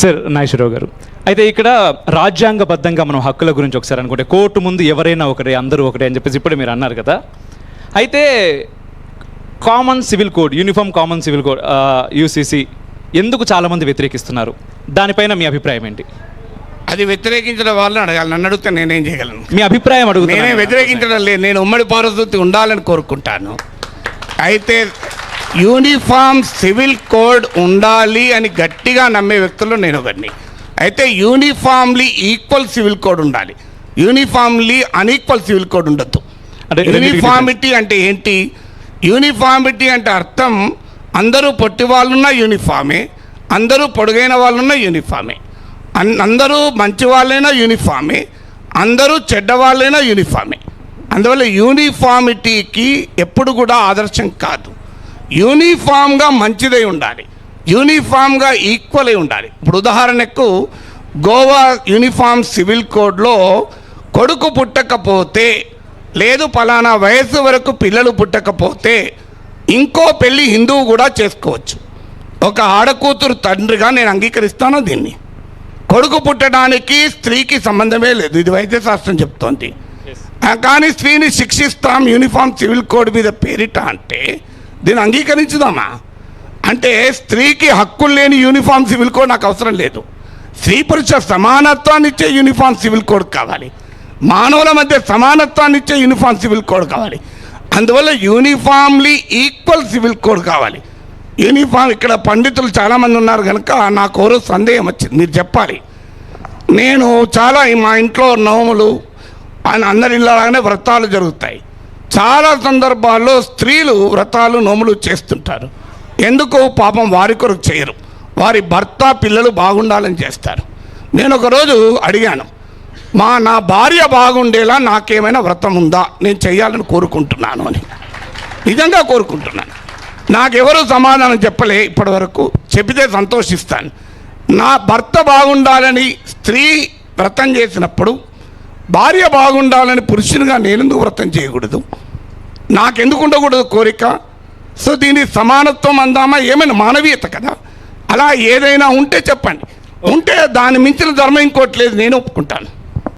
Sir Nageswararao గారు. అయితే ఇక్కడ రాజ్యాంగబద్ధంగా మనం హక్కుల గురించి ఒకసారి అనుకుంటే కోర్టు ముందు ఎవరైనా ఒకటే అందరూ ఒకటే అని చెప్పేసి ఇప్పుడు మీరు అన్నారు కదా. అయితే common civil code uniform common civil code UCC ఎందుకు చాలామంది వ్యతిరేకిస్తున్నారు? దానిపైన మీ అభిప్రాయం ఏంటి? అది వ్యతిరేకించిన వాళ్ళని అడగాలి. నన్ను అడిగితే నేనేం చేయగలను? మీ అభిప్రాయం నేనే అడుగుతున్నాను వ్యతిరేకించడం లేదు. నేను ఉమ్మడి పౌరశక్తి ఉండాలని కోరుకుంటాను. అయితే యూనిఫామ్ సివిల్ కోడ్ ఉండాలి అని గట్టిగా నమ్మే వ్యక్తుల్లో నేను ఒకరిని అయితే యూనిఫామ్లీ ఈక్వల్ సివిల్ కోడ్ ఉండాలి. యూనిఫామ్లీ అన్ఈక్వల్ సివిల్ కోడ్ ఉండొద్దు. అంటే యూనిఫామిటీ అంటే ఏంటి? యూనిఫామిటీ అంటే అర్థం అందరూ పొట్టి వాళ్ళున్న యూనిఫామే అందరూ పొడుగైన వాళ్ళున్న యూనిఫామే అందరూ మంచి వాళ్ళైనా యూనిఫామే అందరూ చెడ్డ వాళ్ళైనా యూనిఫామే. అందువల్ల యూనిఫామిటీకి ఎప్పుడు కూడా ఆదర్శం కాదు. యూనిఫామ్గా మంచిదై ఉండాలి. యూనిఫామ్గా ఈక్వల్ అయి ఉండాలి. ఇప్పుడు ఉదాహరణకు గోవా యూనిఫామ్ సివిల్ కోడ్లో కొడుకు పుట్టకపోతే లేదు పలానా వయసు వరకు పిల్లలు పుట్టకపోతే ఇంకో పెళ్ళి హిందువు కూడా చేసుకోవచ్చు. ఒక ఆడకూతురు తండ్రిగా నేను అంగీకరిస్తాను దీన్ని? కొడుకు పుట్టడానికి స్త్రీకి సంబంధమే లేదు. ఇది వైద్య శాస్త్రం చెప్తోంది కానీ స్త్రీని శిక్షిస్తాం యూనిఫామ్ సివిల్ కోడ్ మీద పేరిట అంటే దీన్ని అంగీకరించుదామా? అంటే స్త్రీకి హక్కులు లేని యూనిఫామ్ సివిల్ కోడ్ నాకు అవసరం లేదు. స్త్రీ పురుష సమానత్వాన్ని ఇచ్చే యూనిఫామ్ సివిల్ కోడ్ కావాలి. మానవుల మధ్య సమానత్వాన్ని ఇచ్చే యూనిఫామ్ సివిల్ కోడ్ కావాలి. అందువల్ల యూనిఫామ్లీ ఈక్వల్ సివిల్ కోడ్ కావాలి. యూనిఫామ్ ఇక్కడ పండితులు చాలామంది ఉన్నారు కనుక నాకు కోరు సందేహం వచ్చింది. మీరు చెప్పాలి. నేను చాలా మా ఇంట్లో నోములు ఆయన అందరి ఇళ్ళలాగానే వ్రతాలు జరుగుతాయి. చాలా సందర్భాల్లో స్త్రీలు వ్రతాలు నోములు చేస్తుంటారు. ఎందుకు పాపం వారి కొరకు చేయరు. వారి భర్త పిల్లలు బాగుండాలని చేస్తారు. నేను ఒకరోజు అడిగాను మా నా భార్య బాగుండేలా నాకేమైనా వ్రతం ఉందా? నేను చేయాలని కోరుకుంటున్నాను అని. నిజంగా కోరుకుంటున్నాను. నాకెవరు సమాధానం చెప్పలే ఇప్పటివరకు. చెబితే సంతోషిస్తాను. నా భర్త బాగుండాలని స్త్రీ వ్రతం చేసినప్పుడు భార్య బాగుండాలని పురుషునిగా నేనెందుకు వ్రతం చేయకూడదు? నాకెందుకు ఉండకూడదు కోరిక? సో దీన్ని సమానత్వం అందామా? ఏమైనా మానవీయత కదా. అలా ఏదైనా ఉంటే చెప్పండి. ఉంటే దాని మించిన ధర్మం ఇంకోటి లేదు నేను ఒప్పుకుంటాను.